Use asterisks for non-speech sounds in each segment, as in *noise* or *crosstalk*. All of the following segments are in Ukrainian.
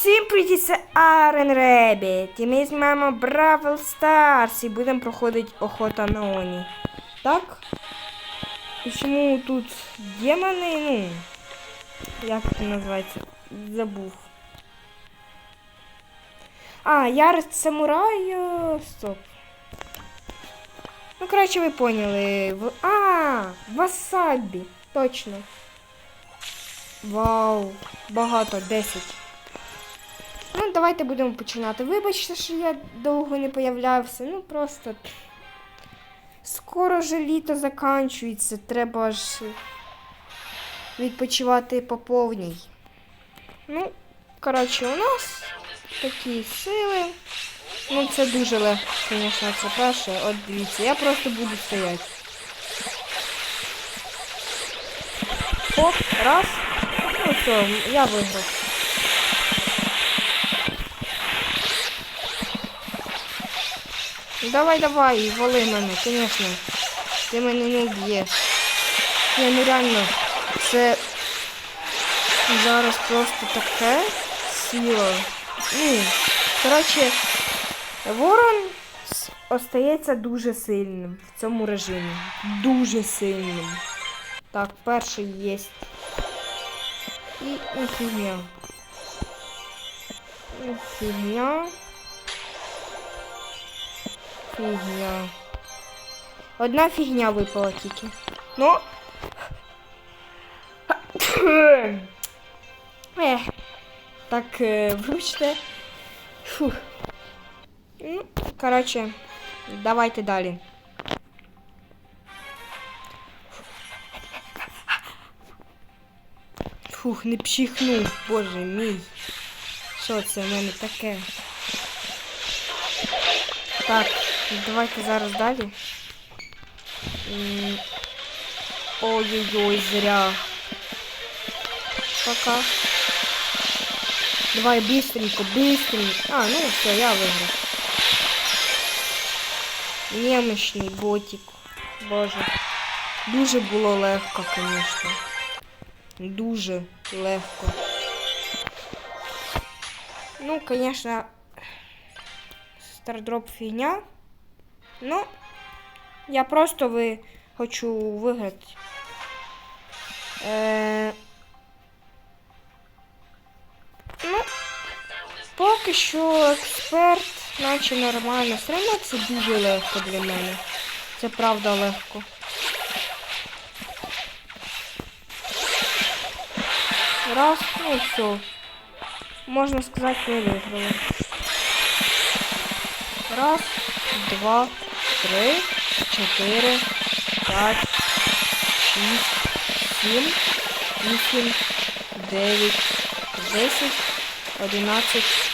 Всім привіт, це Арен Ребіт. І ми знімаємо Бравл Старс і будемо проходити охота на Оні. Так? І чому тут демони, ну, як це називається? Забув. А, ярость самураю. Стоп. Ну, коротше, ви поняли. А, васабі. Точно. Вау, багато, 10. Ну, давайте будемо починати. Вибачте, що я довго не появлявся. Ну, просто. Скоро вже літо закінчується. Треба ж відпочивати по повній. Ну, коротше, у нас такі сили. Ну, це дуже легко, звісно, це перше. От дивіться, я просто буду стояти. Хоп, раз. Ну все, я виграв. Давай, давай, вали мене, звісно. Ти мене не вб'єш. Я ну реально, це зараз просто таке сила. Ну, коротше, ворон остається дуже сильним в цьому режимі. Дуже сильним. Так, перший є. І ну, фігня. Ну, Фігня. Фігня. Одна фігня випала тільки. Ну. *coughs* Ех. Так, е, вибачте. Фух. Ну, коротше, давайте далі. Фух, не пчихнув, боже мій. Що це в мене таке? Так, давайте зараз далі. М, Ой-ой-ой, зря. Пока. Давай быстренько, быстренько. А, ну все, я выиграл. Немощний ботик. Боже. Дуже було легко, звісно. Дуже легко. Ну, звісно, стардроп фігня. Ну, я просто ви хочу виграти. Е... Ну, поки що експерт, наче нормально. Все одно це дуже легко для мене. Це правда легко. Раз, ну все. Можна сказати, ми виграли. Раз, два, три, чотири, п'ять, шість, сім, вісім, дев'ять, десять, одинадцять.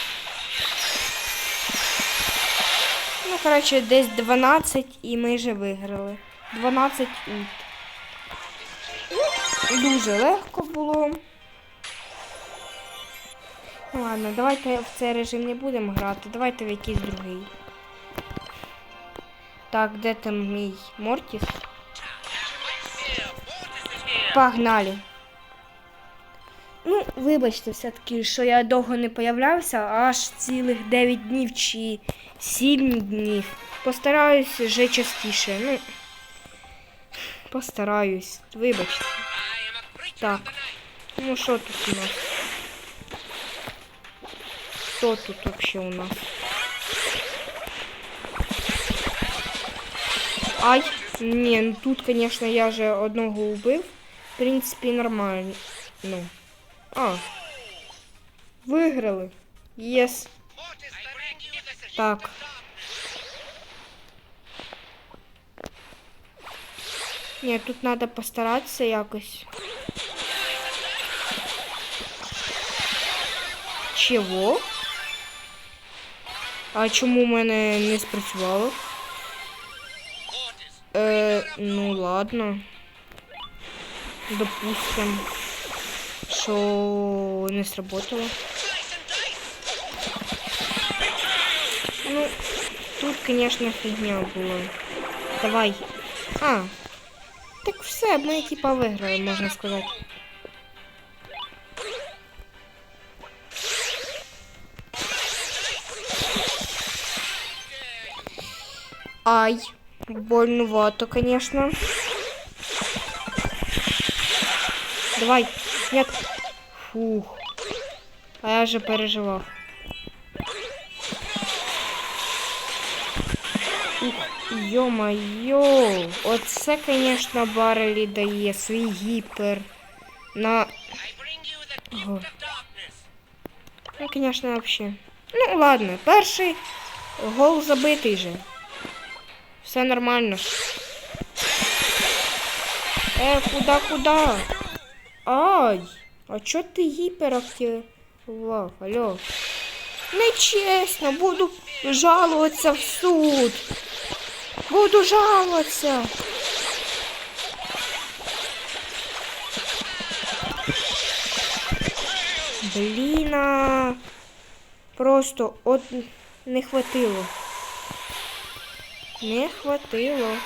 Ну, коротше, десь 12 і ми вже виграли. 12 ульт. Ну, дуже легко було. Ну ладно, давайте в цей режим не будемо грати. Давайте в якийсь другий. Так, де там мій Мортіс? Погнали. Ну, вибачте, все-таки, що я довго не появлявся, аж цілих 9 днів чи 7 днів. Постараюсь вже частіше. Ну, постараюсь. Вибачте. Так. Ну що тут у нас? Хто тут вообще у нас? Ай, не, ну тут, конечно, я же одного убив. В принципі, нормально. Ну. А. Виграли. Єс. Так. Ні, тут треба постаратися якось. Чого? А чому в мене не спрацювало? Э, ну ладно. Допустим, що не сработало. Ну, тут, конечно, фигня была. Давай. А. Так все, мы типа виграли, можно сказать. Ай больновато, конечно. Давай, нет. Фух. А я же переживав. Йо-майо, оце, конечно, Барелі дає свій гіпер на. Ого. Ну, конечно, вообще. Ну, ладно, перший гол забитий же. Все нормально. Е, куда, куда? Ай! А чо ти гіперактивував? Алло. Нечесно, буду жалуватися в суд. Буду жалуватися. Блін, просто от не хватило. Не хватило.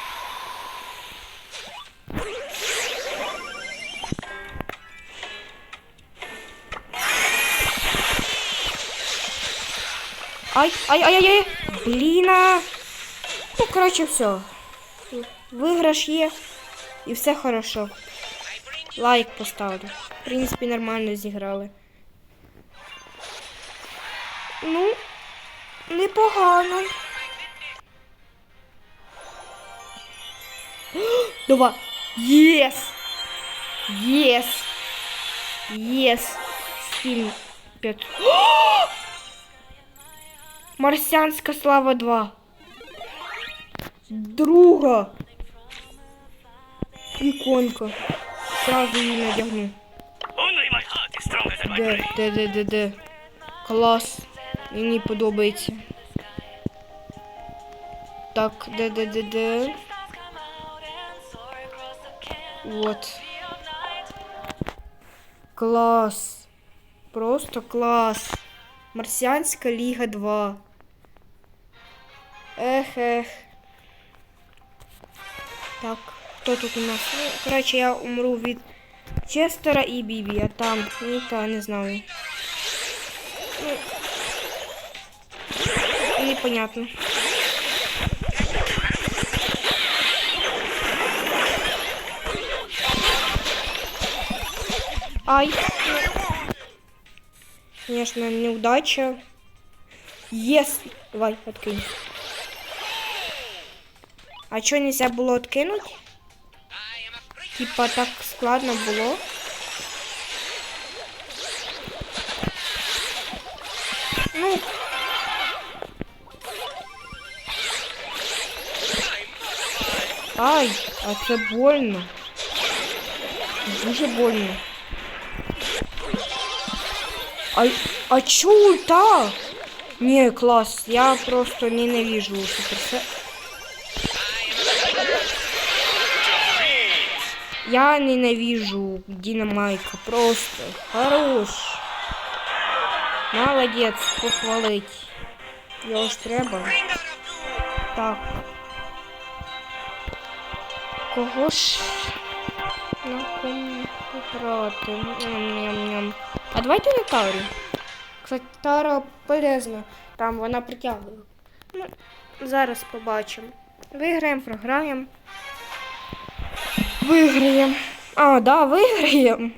Ай, ай, ай, ай, ай. Блін. а. Ну, коротше, все. Виграш є. І все хорошо. Лайк поставлю. В принципі, нормально зіграли. Ну, непогано. Давай. Єс! Єс! Єс! Скін 5. Марсіанська слава 2. Друга. Іконка. Сразу її надягну. Only my heart is stronger than my Де, brain. де, де, де, де. Клас. Мені подобається. Так, де, де, де, де. Вот. Клас. Просто клас. Марсіанська Ліга 2. Ех, ех. Так, хто тут у нас? Ну, коротше, я умру від Честера і Бібі, а там, та, не знаю. Ну, непонятно. Ай. Конечно, неудача. Ес. Давай, откинь. А что нельзя было откинуть? Типа так складно було. Ну. Ай, а це больно. Дуже больно. А, а чё ульта? Не, класс, я просто ненавижу суперсе. Я ненавижу Динамайка, просто хорош. Молодец, похвалить. Його ж треба. Так. Кого ж грати? Ням-ням-ням. А давайте на Тарі. Кстати, Тара полезна. Там вона притягує. Ну, зараз побачимо. Виграємо, програємо. Виграємо. А, да, виграємо.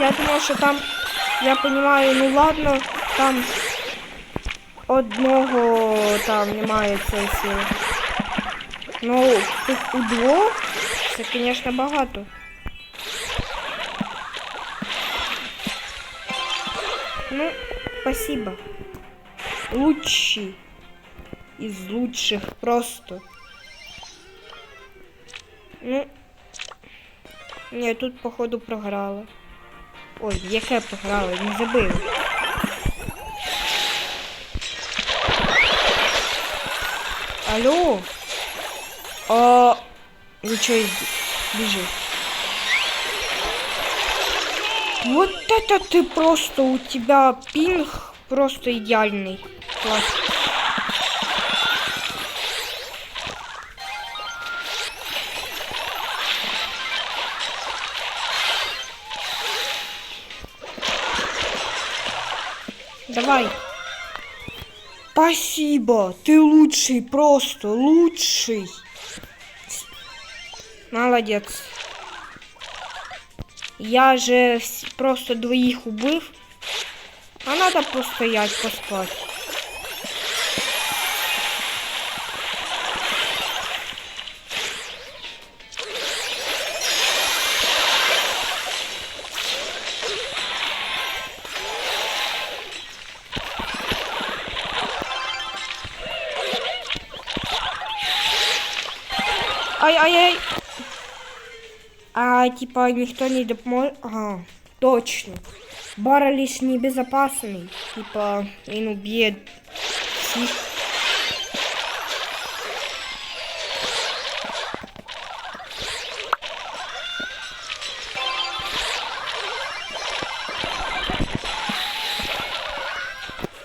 Я думав, що там, я розумію, ну ладно, там одного там немає цієї сили. Ну, тут у двох це, звісно, багато. Ну, спасибо. Лучший из лучших просто. Ну, ні, тут, походу, програла. Ой, яке програла, не забила. Алло? А, вы что, бежи? Вот это ты просто, у тебя пинг просто идеальный. Класс. Давай. Спасибо, ты лучший, просто лучший. Молодец. Я же просто двоих убив. А надо постоять, поспать. Ай-ай-ай. А, типа, никто не допоможе. Ага, точно. Баррелиш небезопасный. Типа, він уб'є всіх.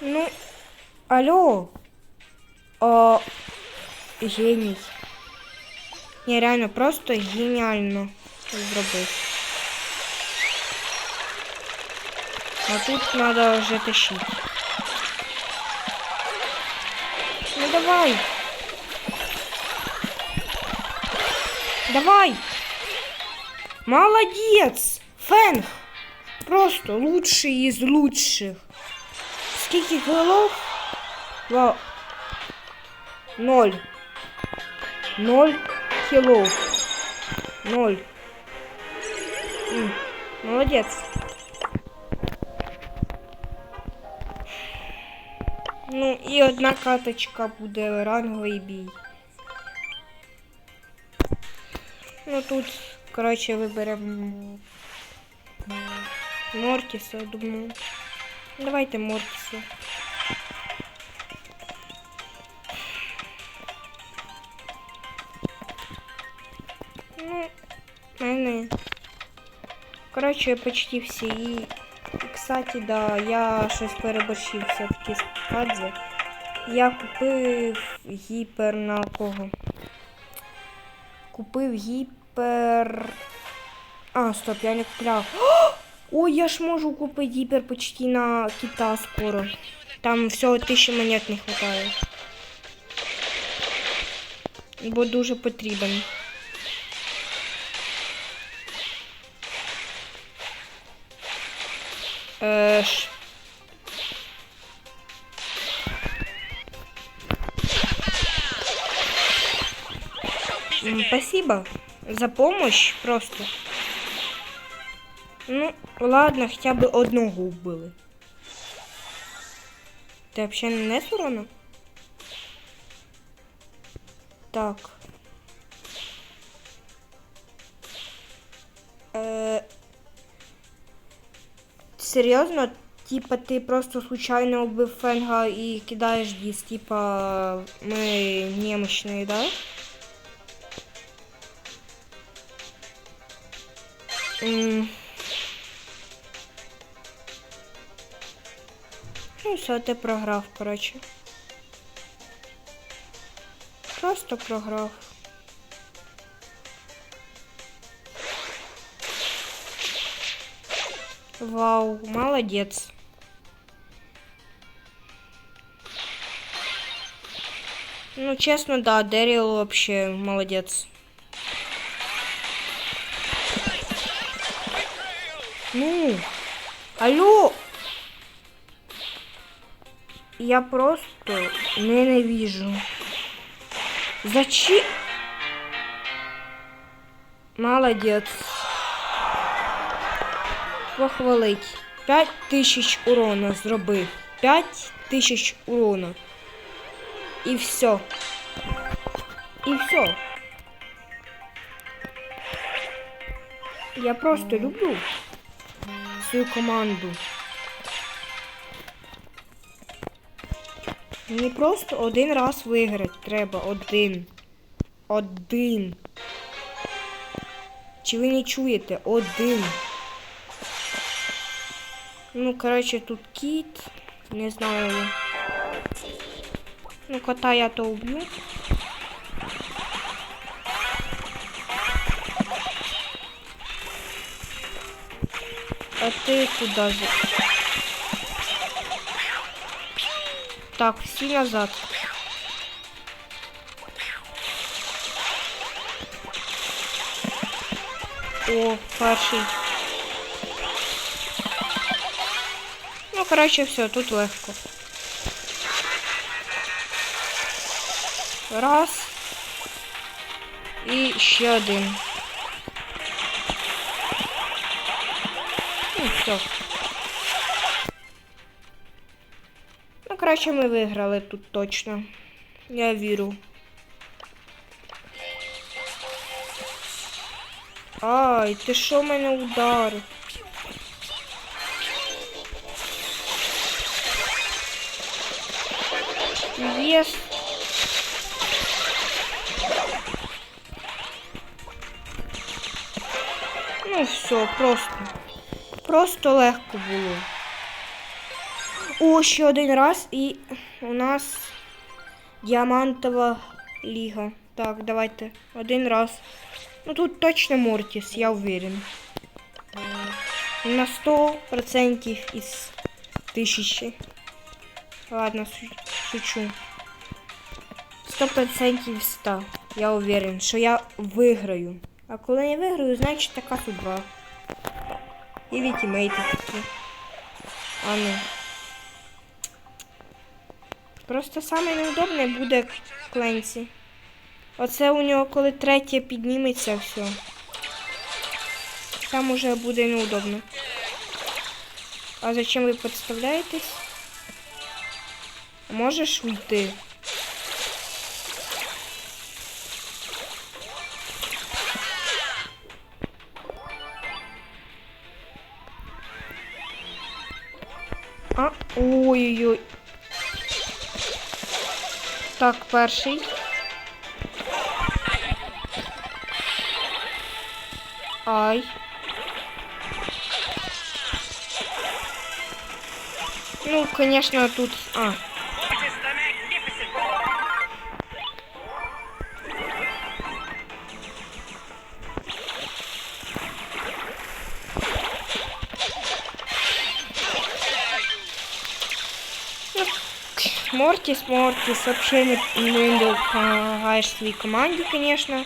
Ну, алло. О, геній. Ні, реально просто геніально зробив. А тут треба вже тащити. Ну давай. Давай. Молодец. Фэнг. Просто лучший из лучших. Скільки голов? Вау. Ноль. Ноль кило. Ноль. Молодец. Ну і одна каточка буде ранговий бій. Ну тут, коротше, виберемо Мортіса, думаю. Давайте Мортіса. Коротше, почти всі. І, кстати, да, я щось переборщив все-таки з Кадзе. Я купив гіпер на кого? Купив гіпер. А, стоп, я не купляв. *gasps* Ой, я ж можу купити гіпер почти на кита скоро. Там всього тисячі монет не вистачає. Бо дуже потрібен. Е, Спасибо за помощь просто. Ну, ладно, хотя бы одного убили. Ти вообще не урона? Так. Е... Серйозно? Типа ти просто случайно убив Фенга і кидаєш дис, типа ми немощні, да? Ну, все, ти програв, коротше. Просто програв. Вау, молодец. Ну, честно, да, Дэрил вообще молодец. Ну, алло! Я просто ненавижу. Зачем? Молодец. Похвалить. 5 тисяч урона зробив. 5 тисяч урона. І все. І все. Я просто люблю свою команду. Мені просто один раз виграти треба. Один. Один. Чи ви не чуєте? Один. Ну, короче, тут кит. Не знаю. Ну, кота я то убью. А ты куда же? Так, всі назад. О, перший. Ну, коротше, все, тут легко. Раз. І ще один. Ну, все. Ну, коротше, ми виграли тут точно. Я вірю. Ай, ти що мене ударив? Єс. Ну все, просто. Просто легко було. О, ще один раз і у нас діамантова ліга. Так, давайте. Один раз. Ну тут точно Мортіс, я уверен. На 100% із тисячі. Ладно, шу- шучу. 100% із 100. Я уверен, що я виграю. А коли не виграю, значить така судьба. І вітімейти такі. А ну. Просто саме неудобне буде Кленсі. Оце у нього, коли третє підніметься, все. Там уже буде неудобно. А зачем ви підставляєтесь? Можеш уйти? А, ой-ой-ой. Так, перший. Ай. Ну, конечно, тут... А, Мортис, Мортис, вообще не, не помогаешь своей команде, конечно.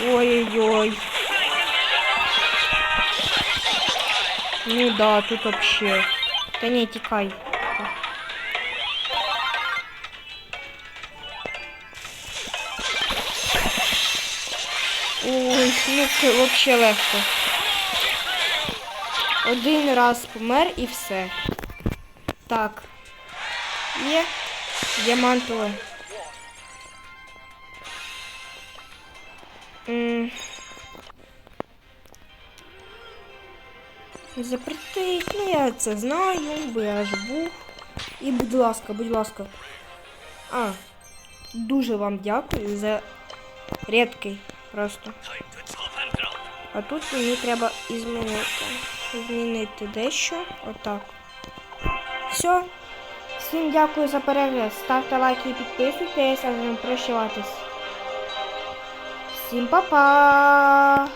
Ой-ой-ой. Ну да, тут вообще. Да не, текай. Ой, ну вообще легко. Один раз помер і все. Так. Є діамантове. Запретить, ну я це знаю, бо я ж був. І будь ласка, будь ласка. А, дуже вам дякую за рідкий просто. А тут мені треба і змінити. Дещо. Отак. Все. Всім дякую за перегляд. Ставте лайки і підписуйтесь, а не прощаватись. Всім па-па!